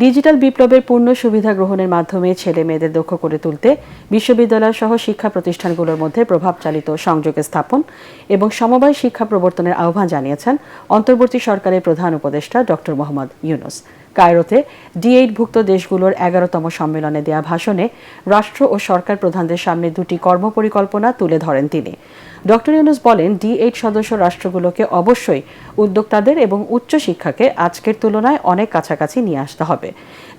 Digital বিপ্লবের পূর্ণ সুবিধা গ্রহণের মাধ্যমে ছেলে মেয়েদের দক্ষ করে তুলতে বিশ্ববিদ্যালয় সহ শিক্ষা প্রতিষ্ঠানগুলোর মধ্যে প্রভাবচালিত সংযোগ স্থাপন এবং সমবায় শিক্ষা প্রবর্তনের আহ্বান জানিয়েছেন অন্তর্বর্তী সরকারের প্রধান উপদেষ্টা ডক্টর মোহাম্মদ ইউনুস। কায়রোতে ডি ভুক্ত দেশগুলোর এগারোতম সম্মেলনে দেয়া ভাষণে রাষ্ট্র ও সরকার প্রধানদের সামনে দুটি কর্মপরিকল্পনা তুলে ধরেন তিনি। ডক্টর ইউনুস বলেন, ডি এইট সদস্য রাষ্ট্রগুলোকে অবশ্যই উদ্যোক্তাদের এবং উচ্চ শিক্ষাকে আজকের তুলনায় অনেক কাছাকাছি নিয়ে আসতে হবে।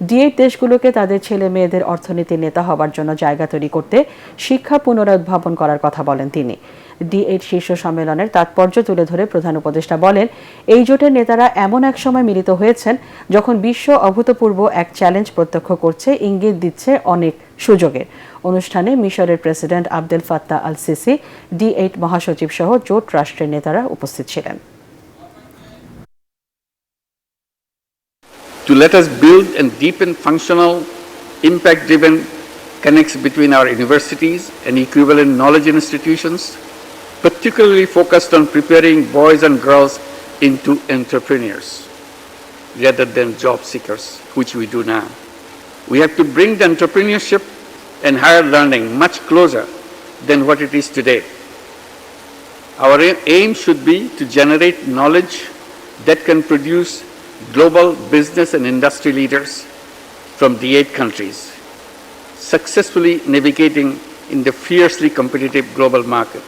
ডি এইট দেশগুলোকে তাদের ছেলে মেয়েদের অর্থনীতির নেতা হবার জন্য জায়গা তৈরি করতে শিক্ষা পুনরুদ্ভাবন করার কথা বলেন তিনি। ডি এইট শীর্ষ সম্মেলনের তাৎপর্য তুলে ধরে প্রধান উপদেষ্টা বলেন এই জোটের নেতারা এমন এক সময় মিলিত হয়েছেন যখন বিশ্ব অভূতপূর্ব এক চ্যালেঞ্জ প্রত্যক্ষ করছে ইঙ্গিত দিচ্ছে অনেক সুযোগের। অনুষ্ঠানে মিশরের president Abdel Fattah al Sisi D eight মহাসচিব সহ জোট রাষ্ট্রের নেতারা উপস্থিত ছিলেন। To let us build and deepen functional, impact-driven connects between our universities and equivalent knowledge institutions, particularly focused on preparing boys and girls into entrepreneurs rather than job seekers, which we do now. We have to bring the entrepreneurship and higher learning much closer than what it is today. Our aim should be to generate knowledge that can produce global business and industry leaders from the eight countries, successfully navigating in the fiercely competitive global market.